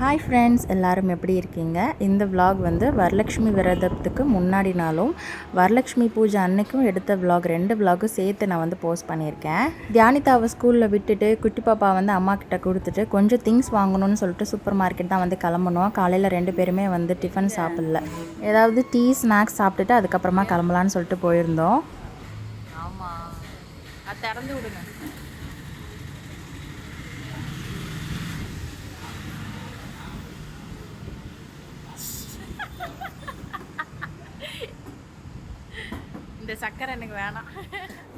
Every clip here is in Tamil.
ஹாய் ஃப்ரெண்ட்ஸ் எல்லாரும் எப்படி இருக்கீங்க? இந்த விலாக் வந்து வரலட்சுமி விரதத்துக்கு முன்னாடி நாளும் வரலட்சுமி பூஜை அன்னைக்கும் எடுத்த விலாக் ரெண்டு விலாகும் சேர்த்து நான் வந்து போஸ்ட் பண்ணியிருக்கேன். தியானிதாவை ஸ்கூலில் விட்டுட்டு குட்டி பாப்பா வந்து அம்மா கிட்ட கொடுத்துட்டு கொஞ்சம் திங்ஸ் வாங்கணும்னு சொல்லிட்டு சூப்பர் மார்க்கெட் தான் வந்து கிளம்பணும் காலையில் ரெண்டு பேருமே வந்து டிஃபன் சாப்பிடல. ஏதாவது டீ ஸ்நாக்ஸ் சாப்பிட்டுட்டு அதுக்கப்புறமா கிளம்பலான்னு சொல்லிட்டு போயிருந்தோம். ஆமாம் திறந்து விடுங்க. சக்கரை எனக்கு வேணாம்.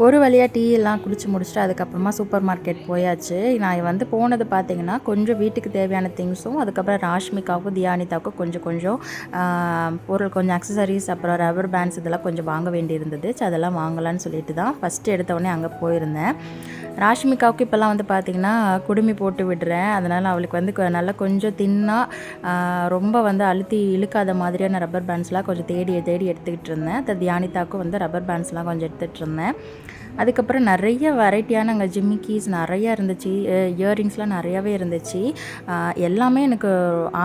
ஒரு வழியாக டீ எல்லாம் குடிச்சு முடிச்சுட்டு அதுக்கப்புறமா சூப்பர் மார்க்கெட் போயாச்சு. நான் வந்து போனது பார்த்தீங்கன்னா கொஞ்சம் வீட்டுக்கு தேவையான திங்ஸும் அதுக்கப்புறம் ராஷ்மிகாவுக்கும் தியானிதாவுக்கும் கொஞ்சம் கொஞ்சம் பொருள் கொஞ்சம் அக்சசரிஸ் அப்புறம் ரப்பர் பேண்ட்ஸ் இதெல்லாம் கொஞ்சம் வாங்க வேண்டியிருந்தது. ஸோ அதெல்லாம் வாங்கலான்னு சொல்லிட்டு தான் ஃபஸ்ட்டு எடுத்தவொடனே அங்கே போயிருந்தேன். ராஷ்மிகாவுக்கு இப்போல்லாம் வந்து பார்த்திங்கன்னா குடுமி போட்டு விடுறேன். அதனால் அவளுக்கு வந்து நல்லா கொஞ்சம் தின்னாக ரொம்ப வந்து அழுத்தி இழுக்காத மாதிரியான ரப்பர் பேண்ட்ஸ்லாம் கொஞ்சம் தேடி தேடி எடுத்துக்கிட்டு இருந்தேன். அது தியானிதாவுக்கும் வந்து ரப்பர் பேண்ட்ஸ்லாம் கொஞ்சம் எடுத்துகிட்டு இருந்தேன். அதுக்கப்புறம் நிறைய வெரைட்டியான அங்கே ஜிம்மிக்கீஸ் நிறையா இருந்துச்சு. இயரிங்ஸ்லாம் நிறையாவே இருந்துச்சு. எல்லாமே எனக்கு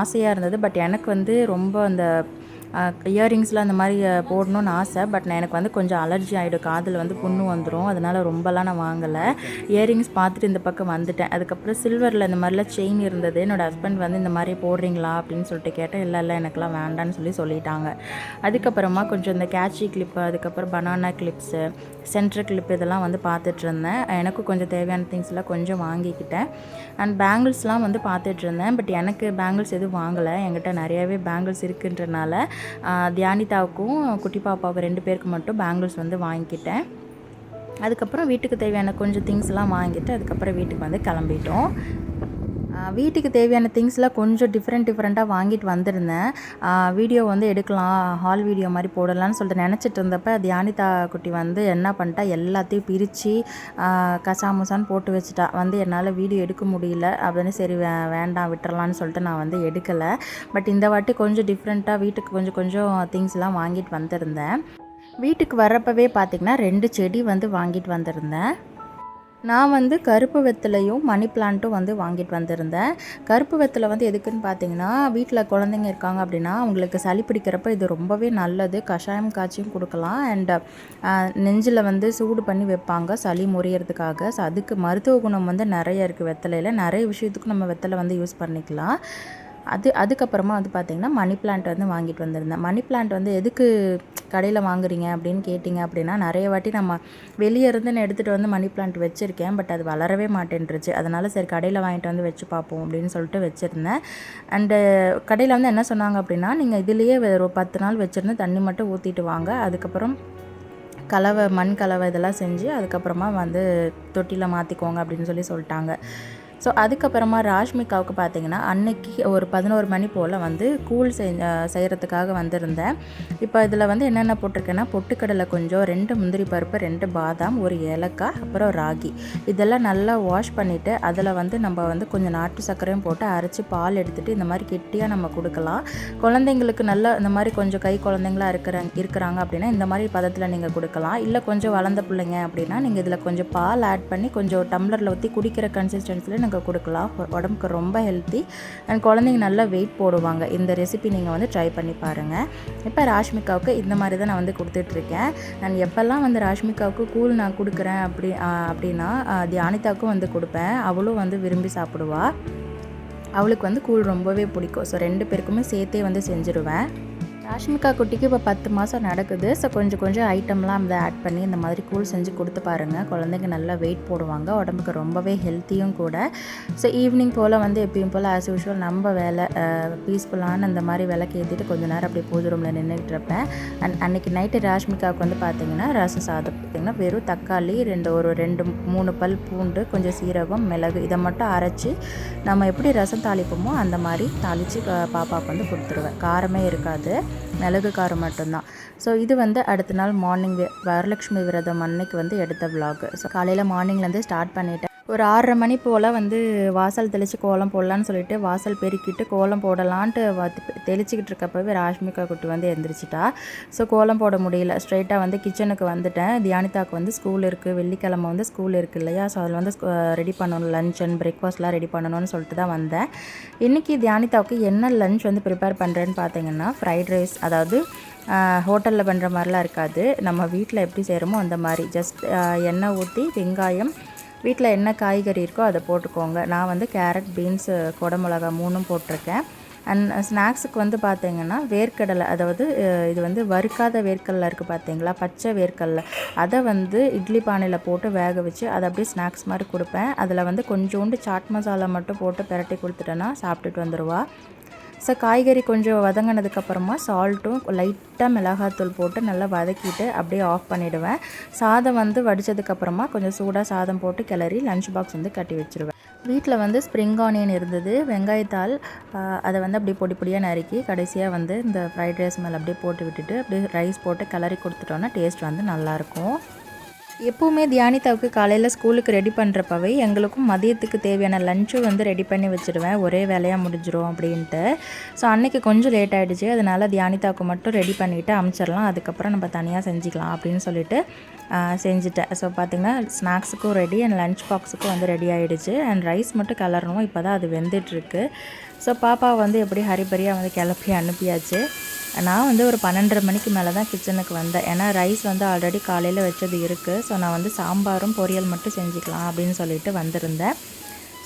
ஆசையாக இருந்தது. பட் எனக்கு வந்து ரொம்ப அந்த இயரிங்ஸில் அந்த மாதிரி போடணும்னு ஆசை. பட் நான் எனக்கு வந்து கொஞ்சம் அலர்ஜி ஆகிடும் காதில் வந்து புண்ணு வந்துடும் அதனால் ரொம்பலாம் நான் வாங்கலை. இயரிங்ஸ் பார்த்துட்டு இந்த பக்கம் வந்துட்டேன். அதுக்கப்புறம் சில்வரில் இந்த மாதிரிலாம் செயின் இருந்தது. என்னோடய ஹஸ்பண்ட் வந்து இந்த மாதிரி போடுறீங்களா? அப்படின்னு சொல்லிட்டு கேட்டேன். இல்லை இல்லை எனக்குலாம் வேண்டான்னு சொல்லி சொல்லிட்டாங்க. அதுக்கப்புறமா கொஞ்சம் இந்த கேட்சி கிளிப்பு அதுக்கப்புறம் பனானா கிளிப்ஸு சென்டர் கிளிப் இதெல்லாம் வந்து பார்த்துட்டு இருந்தேன். எனக்கும் கொஞ்சம் தேவையான திங்ஸ்லாம் கொஞ்சம் வாங்கிக்கிட்டேன். அண்ட் பேங்கிள்ஸ்லாம் வந்து பார்த்துட்டு இருந்தேன். பட் எனக்கு பேங்கிள்ஸ் எதுவும் வாங்கலை. என்கிட்ட நிறையாவே பேங்கிள்ஸ் இருக்குன்றனால தியானிதாவுக்கும் குட்டி பாப்பாவுக்கு ரெண்டு பேருக்கு மட்டும் பேங்கிள்ஸ் வந்து வாங்கிக்கிட்டேன். அதுக்கப்புறம் வீட்டுக்கு தேவையான கொஞ்சம் திங்ஸ்லாம் வாங்கிட்டு அதுக்கப்புறம் வீட்டுக்கு வந்து கிளம்பிட்டோம். வீட்டுக்கு தேவையான திங்ஸ்லாம் கொஞ்சம் டிஃப்ரெண்ட் டிஃப்ரெண்ட்டாக வாங்கிட்டு வந்திருந்தேன். வீடியோ வந்து எடுக்கலாம் ஹால் வீடியோ மாதிரி போடலாம்னு சொல்லிட்டு நினச்சிட்டு இருந்தப்ப தியானிதா குட்டி வந்து என்ன பண்ணிட்டா எல்லாத்தையும் பிரித்து கசாமுசான்னு போட்டு வச்சுட்டா. வந்து என்னால் வீடியோ எடுக்க முடியல. அப்படின்னு சரி வே வேண்டாம் விட்டுறலான்னு சொல்லிட்டு நான் வந்து எடுக்கலை. பட் இந்த வாட்டி கொஞ்சம் டிஃப்ரெண்ட்டாக வீட்டுக்கு கொஞ்சம் கொஞ்சம் திங்ஸ்லாம் வாங்கிட்டு வந்திருந்தேன். வீட்டுக்கு வர்றப்பவே பார்த்திங்கன்னா ரெண்டு செடி வந்து வாங்கிட்டு வந்திருந்தேன். நான் வந்து கருப்பு வெத்தலையும் மணி பிளான்ட்டும் வந்து வாங்கிட்டு வந்திருந்தேன். கருப்பு வெத்தலை வந்து எதுக்குன்னு பார்த்தீங்கன்னா வீட்டில் குழந்தைங்க இருக்காங்க அப்படின்னா அவங்களுக்கு சளி பிடிக்கிறப்ப இது ரொம்பவே நல்லது. கஷாயம் காய்ச்சியும் கொடுக்கலாம். அண்ட் நெஞ்சில் வந்து சூடு பண்ணி வைப்பாங்க சளி முறியறதுக்காக. ஸோ அதுக்கு மருத்துவ குணம் வந்து நிறைய இருக்குது வெத்தலையில். நிறைய விஷயத்துக்கு நம்ம வெத்தலை வந்து யூஸ் பண்ணிக்கலாம். அது அதுக்கப்புறமா வந்து பார்த்திங்கன்னா மணி பிளான்ட் வந்து வாங்கிட்டு வந்திருந்தேன். மணி பிளான்ட் வந்து எதுக்கு கடையில் வாங்குறீங்க அப்படின்னு கேட்டிங்க அப்படின்னா நிறைய வாட்டி நம்ம வெளியே இருந்து நான் எடுத்துகிட்டு வந்து மணி பிளான்ட் வச்சுருக்கேன் பட் அது வளரவே மாட்டேன்ருச்சு அதனால் சரி கடையில் வாங்கிட்டு வந்து வச்சு பார்ப்போம் அப்படின்னு சொல்லிட்டு வச்சுருந்தேன். அண்டு கடையில் வந்து என்ன சொன்னாங்க அப்படின்னா நீங்கள் இதுலேயே ஒரு பத்து நாள் வச்சுருந்து தண்ணி மட்டும் ஊற்றிட்டு வாங்க. அதுக்கப்புறம் கலவை மண் கலவை இதெல்லாம் செஞ்சு அதுக்கப்புறமா வந்து தொட்டியில் மாற்றிக்கோங்க அப்படின்னு சொல்லி சொல்லிட்டாங்க. ஸோ அதுக்கப்புறமா ராஷ்மிகாவுக்கு பார்த்தீங்கன்னா அன்னைக்கு ஒரு பதினோரு மணி போல் வந்து கூழ் செஞ்ச செய்கிறதுக்காக வந்திருந்தேன். இப்போ இதில் வந்து என்னென்ன போட்டிருக்கேன்னா பொட்டுக்கடலை கொஞ்சம் ரெண்டு முந்திரி பருப்பு ரெண்டு பாதாம் ஒரு ஏலக்காய் அப்புறம் ராகி. இதெல்லாம் நல்லா வாஷ் பண்ணிவிட்டு அதில் வந்து நம்ம வந்து கொஞ்சம் நாட்டு சர்க்கரையும் போட்டு அரைச்சி பால் எடுத்துகிட்டு இந்த மாதிரி கெட்டியாக நம்ம கொடுக்கலாம். குழந்தைங்களுக்கு நல்லா இந்த மாதிரி கொஞ்சம் கை குழந்தைங்களா இருக்கிறாங்க இருக்கிறாங்க அப்படின்னா இந்த மாதிரி பதத்தில் நீங்கள் கொடுக்கலாம். இல்லை கொஞ்சம் வளர்ந்த பிள்ளைங்க அப்படின்னா நீங்கள் இதில் கொஞ்சம் பால் ஆட் பண்ணி கொஞ்சம் டம்ளரில் ஊற்றி குடிக்கிற கன்சிஸ்டன்சியில் நீங்கள் கொடுக்கலாம். உடம்புக்கு ரொம்ப ஹெல்த்தி அண்ட் குழந்தைங்க நல்லா வெயிட் போடுவாங்க. இந்த ரெசிபி நீங்கள் வந்து ட்ரை பண்ணி பாருங்கள் இப்போ ராஷ்மிகாவுக்கு இந்த மாதிரி தான் நான் வந்து கொடுத்துட்ருக்கேன் நான் எப்போல்லாம் வந்து ராஷ்மிகாவுக்கு கூழ் நான் கொடுக்குறேன் அப்படி அப்படின்னா தியானிதாவுக்கும் வந்து கொடுப்பேன். அவளும் வந்து விரும்பி சாப்பிடுவா. அவளுக்கு வந்து கூழ் ரொம்பவே பிடிக்கும். ஸோ ரெண்டு பேருக்குமே சேர்த்தே வந்து செஞ்சுருவேன். ராஷ்மிகா குட்டிக்கு இப்போ பத்து மாதம் நடக்குது. ஸோ கொஞ்சம் கொஞ்சம் ஐட்டம்லாம் அதை ஆட் பண்ணி இந்த மாதிரி கூல் செஞ்சு கொடுத்து பாருங்கள் குழந்தைங்க நல்லா வெயிட் போடுவாங்க. உடம்புக்கு ரொம்பவே ஹெல்த்தியும் கூட. ஸோ ஈவினிங் போல் வந்து எப்பயும் போல் ஆஸ் யூஷுவல் நம்ம வேலை பீஸ்ஃபுல்லான இந்த மாதிரி விளக்கு ஏற்றிட்டு கொஞ்ச நேரம் அப்படியே பூஜை ரூமில் நின்றுட்டு இருப்பேன். அண்ட் அன்னைக்கு நைட்டு ராஷ்மிகாவுக்கு வந்து பார்த்தீங்கன்னா ரசம் சாதம் பார்த்திங்கன்னா வெறும் தக்காளி ரெண்டு ஒரு ரெண்டு மூணு பல் பூண்டு கொஞ்சம் சீரகம் மிளகு இதை மட்டும் அரைச்சி நம்ம எப்படி ரசம் தாளிப்போமோ அந்த மாதிரி தாளித்து பாப்பாவுக்கு வந்து கொடுத்துருவேன். காரமே இருக்காது. மிளகு காரம் மட்டும்தான். ஸோ இது வந்து அடுத்த நாள் மார்னிங் வரலட்சுமி விரதம் அன்னைக்கு வந்து எடுத்த விலாக் ஸோ காலையில் மார்னிங்லேருந்து ஸ்டார்ட் பண்ணிவிட்டேன் ஒரு ஆறரை மணி போல் வந்து வாசல் தெளித்து கோலம் போடலான்னு சொல்லிட்டு வாசல் பெருக்கிட்டு கோலம் போடலான்ட்டு வ- தெளிச்சிக்கிட்டு இருக்கப்பவே ராஷ்மிகா குட்டி வந்து எந்திரிச்சிட்டா. ஸோ கோலம் போட முடியல. ஸ்ட்ரைட்டாக வந்து கிச்சனுக்கு வந்துட்டேன். தியானிதாக்கு வந்து ஸ்கூல் இருக்குது வெள்ளிக்கிழமை வந்து ஸ்கூல் இருக்குது இல்லையா? ஸோ அதில் வந்து ரெடி பண்ணணும். லஞ்ச் அண்ட் பிரேக்ஃபாஸ்ட்லாம் ரெடி பண்ணணும்னு சொல்லிட்டு தான் வந்தேன். இன்றைக்கி தியானிதாவுக்கு என்ன லஞ்ச் வந்து ப்ரிப்பேர் பண்ணுறேன்னு பார்த்தீங்கன்னா ஃப்ரைட் ரைஸ் அதாவது ஹோட்டலில் பண்ணுற மாதிரிலாம் இருக்காது. நம்ம வீட்டில் எப்படி செய்கிறோமோ அந்த மாதிரி. ஜஸ்ட் எண்ணெய் ஊற்றி வெங்காயம் வீட்டில் என்ன காய்கறி இருக்கோ அதை போட்டுக்கோங்க. நான் வந்து கேரட் பீன்ஸு குடமிளகா மூணும் போட்டிருக்கேன். அண்ட் ஸ்நாக்ஸுக்கு வந்து பார்த்தீங்கன்னா வேர்க்கடலை அதாவது இது வந்து வறுக்காத வேர்க்கடலை இருக்குது பார்த்தீங்களா? பச்சை வேர்க்கடலை. அதை வந்து இட்லி பானையில் போட்டு வேக வச்சு அதை அப்படியே ஸ்நாக்ஸ் மாதிரி கொடுப்பேன். அதில் வந்து கொஞ்சோண்டு சாட் மசாலா மட்டும் போட்டு பிரட்டி கொடுத்துட்டேன்னா சாப்பிட்டுட்டு வந்துடுவா ஸோ காய்கறி கொஞ்சம் வதங்கினதுக்கப்புறமா சால்ட்டும் லைட்டாக மிளகாத்தூள் போட்டு நல்லா வதக்கிட்டு அப்படியே ஆஃப் பண்ணிவிடுவேன் சாதம் வந்து வடித்ததுக்கப்புறமா கொஞ்சம் சூடாக சாதம் போட்டு கிளறி லஞ்ச் பாக்ஸ் வந்து கட்டி வச்சுருவேன். வீட்டில் வந்து ஸ்ப்ரிங் ஆனியன் இருந்தது. வெங்காயத்தால் அதை வந்து அப்படியே பொடி பொடியாக நறுக்கி கடைசியாக வந்து இந்த ஃப்ரைட் ரைஸ் மேலே அப்படியே போட்டு விட்டுட்டு அப்படியே ரைஸ் போட்டு கிளறி கொடுத்துட்டோன்னா டேஸ்ட் வந்து நல்லாயிருக்கும் எப்போவுமே தியானிதாவுக்கு காலையில் ஸ்கூலுக்கு ரெடி பண்ணுறப்பவே எங்களுக்கும் மதியத்துக்கு தேவையான லஞ்சும் வந்து ரெடி பண்ணி வச்சுடுவேன். ஒரே வேலையாக முடிஞ்சிடும் அப்படின்ட்டு. ஸோ அன்னைக்கு கொஞ்சம் லேட் ஆகிடுச்சு அதனால் தியானிதாவுக்கு மட்டும் ரெடி பண்ணிவிட்டு அமுச்சிடலாம். அதுக்கப்புறம் நம்ம தனியாக செஞ்சுக்கலாம் அப்படின்னு சொல்லிட்டு செஞ்சுட்டேன். ஸோ பார்த்திங்கன்னா ஸ்நாக்ஸுக்கும் ரெடி அண்ட் லஞ்ச் பாக்ஸுக்கும் வந்து ரெடி ஆகிடுச்சு அண்ட் ரைஸ் மட்டும் கலரணும். இப்போ தான் அது வெந்துட்டுருக்கு. ஸோ பாப்பா வந்து எப்படி ஹரிபரியாக வந்து கிளப்பி அனுப்பியாச்சு? நான் வந்து ஒரு பன்னெண்டரை மணிக்கு மேலே தான் கிச்சனுக்கு வந்தேன். ஏன்னா ரைஸ் வந்து ஆல்ரெடி காலையில் வச்சது இருக்குது ஸோ நான் வந்து சாம்பாரும் பொரியல் மட்டும் செஞ்சுக்கலாம் அப்படின்னு சொல்லிட்டு வந்திருந்தேன்.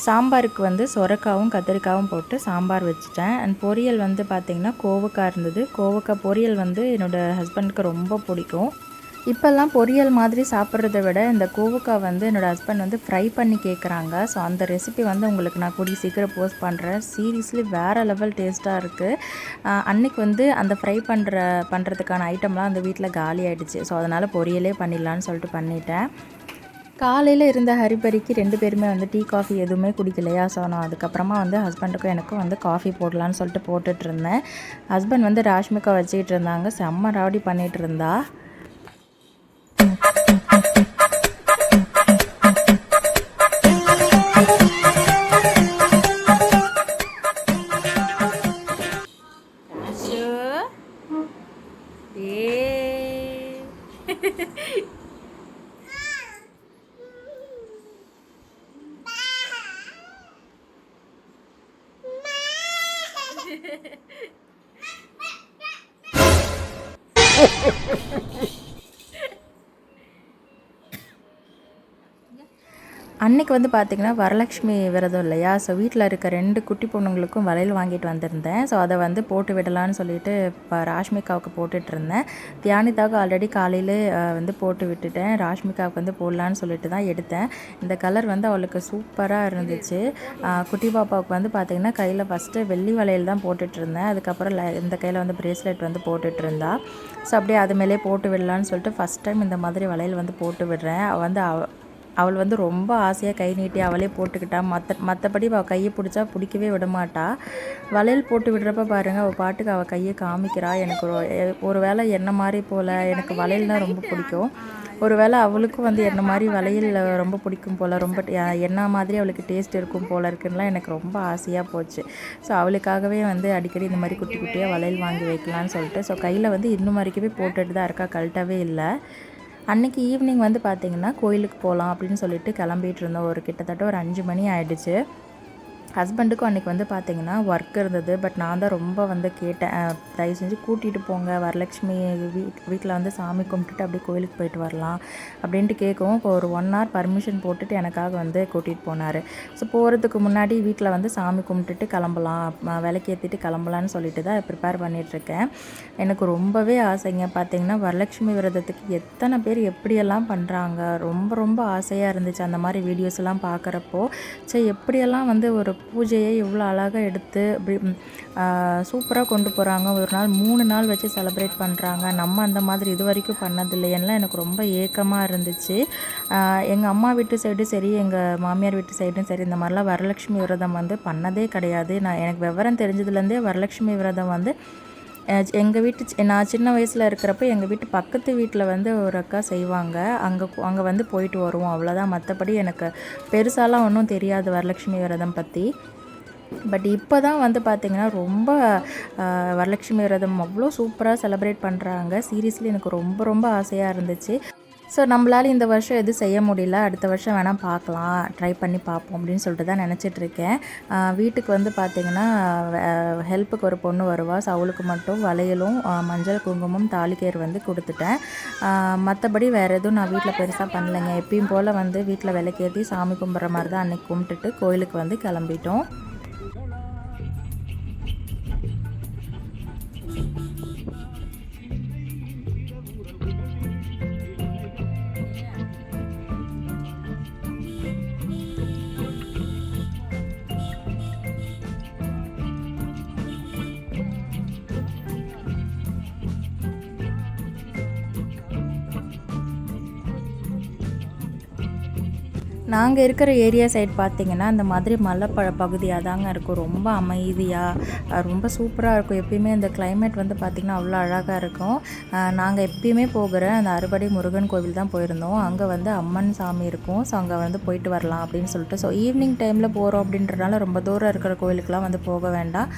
சாம்பாருக்கு வந்து சொரக்காவும் கத்திரிக்காவும் போட்டு சாம்பார் வச்சுட்டேன். அண்ட் பொரியல் வந்து பார்த்திங்கன்னா கோவக்காய் இருந்தது. கோவக்காய் பொரியல் வந்து என்னோடய ஹஸ்பண்டுக்கு ரொம்ப பிடிக்கும். இப்போல்லாம் பொரியல் மாதிரி சாப்பிட்றத விட இந்த கோவக்காய் வந்து என்னோடய ஹஸ்பண்ட் வந்து ஃப்ரை பண்ணி கேட்குறாங்க ஸோ அந்த ரெசிபி வந்து உங்களுக்கு நான் கூடிய சீக்கிரம் போஸ்ட் பண்ணுறேன் சீரியஸ்லி வேறு லெவல் டேஸ்ட்டாக இருக்குது அன்னைக்கு வந்து அந்த ஃப்ரை பண்ணுற பண்ணுறதுக்கான ஐட்டம்லாம் அந்த வீட்டில் காலி ஆகிடுச்சு ஸோ அதனால் பொரியலே பண்ணிடலான்னு சொல்லிட்டு பண்ணிட்டேன். காலையில் இருந்த ஹரிபரிக்கு ரெண்டு பேருமே வந்து டீ காஃபி எதுவுமே குடிக்கலையா? ஸோ நான் அதுக்கப்புறமா வந்து ஹஸ்பண்டுக்கும் எனக்கும் வந்து காஃபி போடலான்னு சொல்லிட்டு போட்டுட்டு இருந்தேன். ஹஸ்பண்ட் வந்து ராஷ்மிகா வச்சுக்கிட்டு இருந்தாங்க. செம்ம ராவடி பண்ணிகிட்டு இருந்தா. அன்னைக்கு வந்து பார்த்திங்கன்னா வரலட்சுமி விரதம் இல்லையா? ஸோ வீட்டில் இருக்க ரெண்டு குட்டி பொண்ணுங்களுக்கும் வளையல் வாங்கிட்டு வந்திருந்தேன். ஸோ அதை வந்து போட்டு விடலான்னு சொல்லிட்டு இப்போ ராஷ்மிகாவுக்கு போட்டுட்டு இருந்தேன். தியானிதாவுக்கு ஆல்ரெடி காலையில் வந்து போட்டு விட்டுட்டேன். ராஷ்மிகாவுக்கு வந்து போடலான்னு சொல்லிட்டு தான் எடுத்தேன். இந்த கலர் வந்து அவளுக்கு சூப்பராக இருந்துச்சு. குட்டி பாப்பாவுக்கு வந்து பார்த்திங்கன்னா கையில் ஃபஸ்ட்டு வெள்ளி வளையல் தான் போட்டுட்டு இருந்தேன். அதுக்கப்புறம் இந்த கையில் வந்து ப்ரேஸ்லெட் வந்து போட்டுட்டு இருந்தா. ஸோ அப்படியே அது மேலே போட்டு விடலான்னு சொல்லிட்டு ஃபஸ்ட் டைம் இந்த மாதிரி வளையல் வந்து போட்டு விடுறேன். வந்து அவ அவள் வந்து ரொம்ப ஆசையாக கை நீட்டி அவளே போட்டுக்கிட்டா. மற்ற மற்றபடி அவள் கையை பிடிச்சா பிடிக்கவே விடமாட்டா. வளையல் போட்டு விடுறப்ப பாருங்கள் அவள் பாட்டுக்கு அவள் கையை காமிக்கிறா. எனக்கு ஒரு ஒரு வேளை என்ன மாதிரி போல் எனக்கு வளையல்னா ரொம்ப பிடிக்கும். ஒரு வேளை அவளுக்கும் வந்து என்ன மாதிரி வளையல் ரொம்ப பிடிக்கும் போல் ரொம்ப என்ன மாதிரி அவளுக்கு டேஸ்ட் இருக்கும் போல் இருக்குன்னா எனக்கு ரொம்ப ஆசையாக போச்சு. ஸோ அவளுக்காகவே வந்து அடிக்கடி இந்த மாதிரி குட்டி குட்டியாக வளையல் வாங்கி வைக்கலான்னு சொல்லிட்டு ஸோ கையில் வந்து இன்னும் வரைக்குமே போட்டுட்டு தான் இருக்கா கழட்டவே இல்லை. அன்னைக்கு ஈவினிங் வந்து பார்த்திங்கன்னா கோயிலுக்கு போகலாம் அப்படின்னு சொல்லிட்டு கிளம்பிட்டு இருந்தோம். ஒரு கிட்டத்தட்ட ஒரு அஞ்சு மணி ஆகிடுச்சு ஹஸ்பண்டுக்கும் அன்றைக்கி வந்து பார்த்தீங்கன்னா ஒர்க் இருந்தது. பட் நான் தான் ரொம்ப வந்து கேட்டேன். தயவு செஞ்சு கூட்டிகிட்டு போங்க. வரலட்சுமி வீட் வீட்டில் வந்து சாமி கும்பிட்டுட்டு அப்படியே கோயிலுக்கு போயிட்டு வரலாம் அப்படின்ட்டு கேட்கவும் இப்போ ஒரு ஒன் ஹவர் பர்மிஷன் போட்டுட்டு எனக்காக வந்து கூட்டிகிட்டு போனார். ஸோ போகிறதுக்கு முன்னாடி வீட்டில் வந்து சாமி கும்பிட்டுட்டு கிளம்பலாம். ம- விளக்கேற்றிட்டு கிளம்பலான்னு சொல்லிட்டு தான் ப்ரிப்பேர் பண்ணிகிட்ருக்கேன் எனக்கு ரொம்பவே ஆசைங்க. பார்த்தீங்கன்னா வரலட்சுமி விரதத்துக்கு எத்தனை பேர் எப்படியெல்லாம் பண்ணுறாங்க ரொம்ப ரொம்ப ஆசையாக இருந்துச்சு அந்த மாதிரி வீடியோஸ் எல்லாம் பார்க்குறப்போ ஸோ எப்படியெல்லாம் வந்து ஒரு பூஜையை இவ்வளோ அழகாக எடுத்து அப்படி சூப்பராக கொண்டு போகிறாங்க ஒரு நாள் மூணு நாள் வச்சு செலிப்ரேட் பண்ணுறாங்க நம்ம அந்த மாதிரி இது வரைக்கும் பண்ணதில்லையெல்லாம் எனக்கு ரொம்ப ஏக்கமாக இருந்துச்சு. எங்கள் அம்மா வீட்டு சைடும் சரி எங்கள் மாமியார் வீட்டு சைடும் சரி இந்த மாதிரிலாம் வரலட்சுமி விரதம் வந்து பண்ணதே கிடையாது. நான் எனக்கு விவரம் தெரிஞ்சதுலேருந்தே வரலட்சுமி விரதம் வந்து எங்கள் வீட்டு நான் சின்ன வயசில் இருக்கிறப்ப எங்கள் வீட்டு பக்கத்து வீட்டில் வந்து ஒரு அக்கா செய்வாங்க. அங்கே அங்கே வந்து போயிட்டு வருவோம். அவ்வளோதான் மற்றபடி எனக்கு பெருசாலாம் ஒன்றும் தெரியாது வரலட்சுமி விரதம் பற்றி பட் இப்போ தான் வந்து பார்த்திங்கன்னா ரொம்ப வரலட்சுமி விரதம் அவ்வளோ சூப்பராக செலிப்ரேட் பண்ணுறாங்க சீரியஸ்லி எனக்கு ரொம்ப ரொம்ப ஆசையாக இருந்துச்சு. ஸோ நம்மளால் இந்த வருஷம் எதுவும் செய்ய முடியல. அடுத்த வருஷம் வேணால் பார்க்கலாம். ட்ரை பண்ணி பார்ப்போம் அப்படின்னு சொல்லிட்டு தான் நினச்சிட்ருக்கேன் வீட்டுக்கு வந்து பார்த்திங்கன்னா ஹெல்ப்புக்கு ஒரு பொண்ணு வருவா. ஸோ அவளுக்கு மட்டும் வளையலும் மஞ்சள் குங்குமம் தாலிக்கேர் வந்து கொடுத்துட்டேன். மற்றபடி வேறு எதுவும் நான் வீட்டில் பெருசாக பண்ணலைங்க. எப்பயும் போல் வந்து வீட்டில் விளக்கேற்றி சாமி கும்பிட்ற மாதிரி தான் அன்றைக்கி கும்பிட்டுட்டு கோயிலுக்கு வந்து கிளம்பிட்டோம். நாங்கள் இருக்கிற ஏரியா சைடு பார்த்தீங்கன்னா இந்த மாதிரி மலைப்பழ பகுதியாக தாங்க இருக்கும். ரொம்ப அமைதியாக ரொம்ப சூப்பராக இருக்கும். எப்பயுமே இந்த கிளைமேட் வந்து பார்த்திங்கன்னா அவ்வளோ அழகாக இருக்கும். நாங்கள் எப்பயுமே போகிற அந்த அறுபடை முருகன் கோவில் தான் போயிருந்தோம். அங்கே வந்து அம்மன் சாமி இருக்கும். ஸோ அங்கே வந்து போயிட்டு வரலாம் அப்படின்னு சொல்லிட்டு. ஸோ ஈவினிங் டைமில் போகிறோம் அப்படின்றனால ரொம்ப தூரம் இருக்கிற கோவிலுக்கெலாம் வந்து போக வேண்டாம்.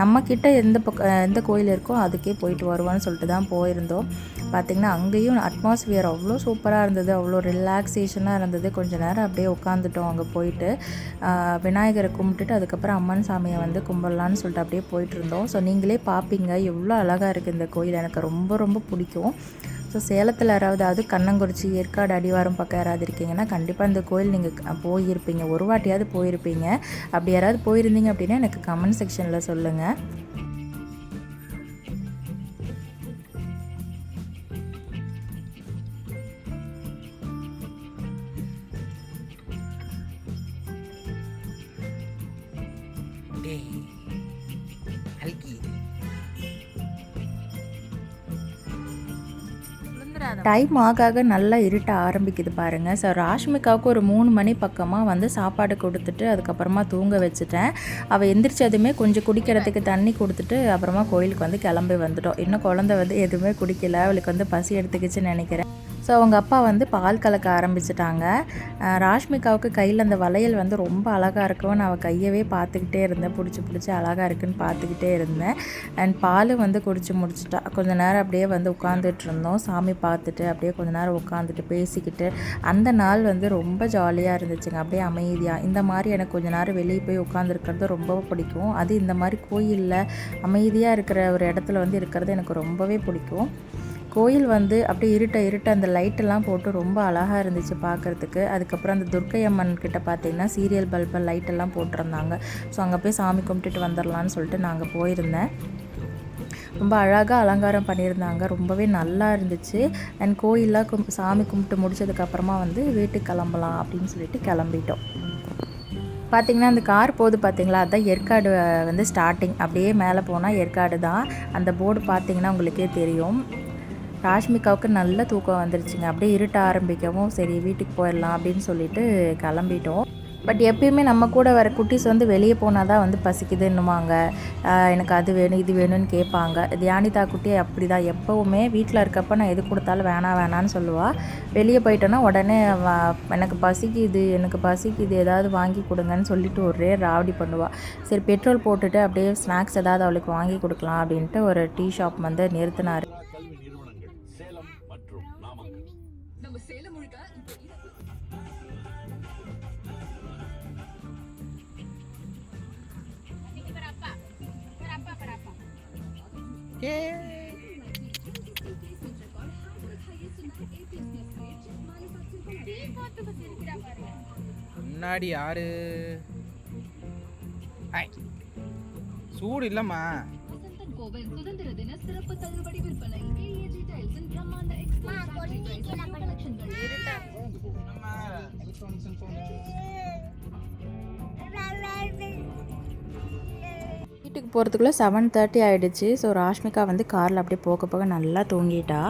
நம்மக்கிட்ட எந்த பக்கம் எந்த கோயில் இருக்கோ அதுக்கே போயிட்டு வருவோம்னு சொல்லிட்டு தான் போயிருந்தோம். பார்த்திங்கன்னா அங்கேயும் அட்மாஸ்ஃபியர் அவ்வளோ சூப்பராக இருந்தது. அவ்வளோ ரிலாக்ஸேஷனாக இருந்தது. கொஞ்ச நேரம் அப்படியே உட்காந்துட்டோம் அங்கே போயிட்டு. விநாயகரை கும்பிட்டுட்டு அதுக்கப்புறம் அம்மன் சாமியை வந்து கும்பிடலான்னு சொல்லிட்டு அப்படியே போயிட்டு இருந்தோம் ஸோ நீங்களே பார்ப்பீங்க எவ்வளோ அழகாக இருக்குது இந்த கோயில். எனக்கு ரொம்ப ரொம்ப பிடிக்கும். ஸோ சேலத்தில் யாராவது அது கண்ணங்குறிச்சி ஏற்காடு அடிவாரம் பக்கம் யாராவது இருக்கீங்கன்னா கண்டிப்பாக இந்த கோயில் நீங்கள் போயிருப்பீங்க. ஒரு வாட்டியாவது போயிருப்பீங்க. அப்படி யாராவது போயிருந்தீங்க அப்படின்னா எனக்கு கமெண்ட் செக்ஷனில் சொல்லுங்கள் டைம் ஆக ஆக நல்லா இருட்ட ஆரம்பிக்குது பாருங்கள் ஸோ ராஷ்மிகாவுக்கு ஒரு மூணு மணி பக்கமாக வந்து சாப்பாடு கொடுத்துட்டு அதுக்கப்புறமா தூங்க வச்சுட்டேன். அவள் எந்திரிச்சதுமே கொஞ்சம் குடிக்கிறதுக்கு தண்ணி கொடுத்துட்டு அப்புறமா கோயிலுக்கு வந்து கிளம்பி வந்துட்டோம். இன்னும் குழந்தை வந்து எதுவுமே குடிக்கல. அவளுக்கு வந்து பசி எடுத்துக்கிச்சுன்னு நினைக்கிறேன். ஸோ அவங்க அப்பா வந்து பால் கலக்க ஆரம்பிச்சிட்டாங்க. ராஷ்மிகாவுக்கு கையில் அந்த வளையல் வந்து ரொம்ப அழகாக இருக்கும்னு அவள் கையவே பார்த்துக்கிட்டே இருந்தேன். பிடிச்சி பிடிச்சி அழகாக இருக்குன்னு பார்த்துக்கிட்டே இருந்தேன். அண்ட் பால் வந்து குடிச்சு முடிச்சிட்டா. கொஞ்ச நேரம் அப்படியே வந்து உட்காந்துட்டு இருந்தோம். சாமி பார்த்து பார்த்துட்டு அப்படியே கொஞ்ச நேரம் உட்காந்துட்டு பேசிக்கிட்டு அந்த நாள் வந்து ரொம்ப ஜாலியாக இருந்துச்சுங்க. அப்படியே அமைதியாக இந்த மாதிரி எனக்கு கொஞ்ச நேரம் வெளியே போய் உட்காந்துருக்கிறது ரொம்ப பிடிக்கும். அது இந்த மாதிரி கோயிலில் அமைதியாக இருக்கிற ஒரு இடத்துல வந்து இருக்கிறது எனக்கு ரொம்பவே பிடிக்கும். கோயில் வந்து அப்படியே இருட்ட இருட்ட அந்த லைட்டெல்லாம் போட்டு ரொம்ப அழகாக இருந்துச்சு பார்க்குறதுக்கு. அதுக்கப்புறம் அந்த துர்க்கை அம்மன் கிட்ட பார்த்தீங்கன்னா சீரியல் பல்பு லைட்டெல்லாம் போட்டிருந்தாங்க. ஸோ அங்கே போய் சாமி கும்பிட்டுட்டு வந்துடலான்னு சொல்லிட்டு நாங்கள் போயிருந்தேன். ரொம்ப அழகாக அலங்காரம் பண்ணியிருந்தாங்க. ரொம்பவே நல்லா இருந்துச்சு. அண்ட் கோயிலில் கும் சாமி கும்பிட்டு முடிச்சதுக்கப்புறமா வந்து வீட்டுக்கு கிளம்பலாம் அப்படின்னு சொல்லிட்டு கிளம்பிட்டோம். பார்த்திங்கன்னா அந்த கார் போகுது பார்த்தீங்களா அதுதான் ஏற்காடு வந்து ஸ்டார்டிங் அப்படியே மேலே போனால் ஏற்காடு தான். அந்த போர்டு பார்த்திங்கன்னா உங்களுக்கே தெரியும். ராஷ்மிகாவுக்கு நல்ல தூக்கம் வந்துருச்சுங்க. அப்படியே இருட்ட ஆரம்பிக்கவும் சரி வீட்டுக்கு போயிடலாம் அப்படின்னு சொல்லிட்டு கிளம்பிட்டோம். பட் எப்பயுமே நம்ம கூட வர குட்டீஸ் வந்து வெளியே போனால் தான் வந்து பசிக்குதுன்னுவாங்க எனக்கு அது வேணும் இது வேணும்னு கேட்பாங்க. தியானிதா குட்டி அப்படி தான் எப்போவுமே வீட்டில் இருக்கப்போ நான் எது கொடுத்தாலும் வேணாம் வேணான்னு சொல்லுவாள் வெளியே போயிட்டோன்னா உடனே எனக்கு பசிக்குது எனக்கு பசிக்குது ஏதாவது வாங்கி கொடுங்கன்னு சொல்லிட்டு ஒரே ராவடி பண்ணுவாள் சரி பெட்ரோல் போட்டுட்டு அப்படியே ஸ்நாக்ஸ் ஏதாவது அவளுக்கு வாங்கி கொடுக்கலாம் அப்படின்ட்டு ஒரு டீ ஷாப் வந்து நிறுத்தினார். முன்னாடி யாரு சூடு இல்லம்மா. கோவில் சுதந்திர தின சிறப்பு தள்ளுபடி விற்பனை. ஏஏஜி டைல்ஸின் பிரம்மாண்ட எக்ஸ்போர்ட் ஃபேக்டரி டைல்ஸ் கலெக்ஷன்கள் போகிறதுக்குள்ளே செவன் தேர்ட்டி ஆகிடுச்சு ஸோ ராஷ்மிகா வந்து காரில் அப்படியே போக போக நல்லா தூங்கிட்டா.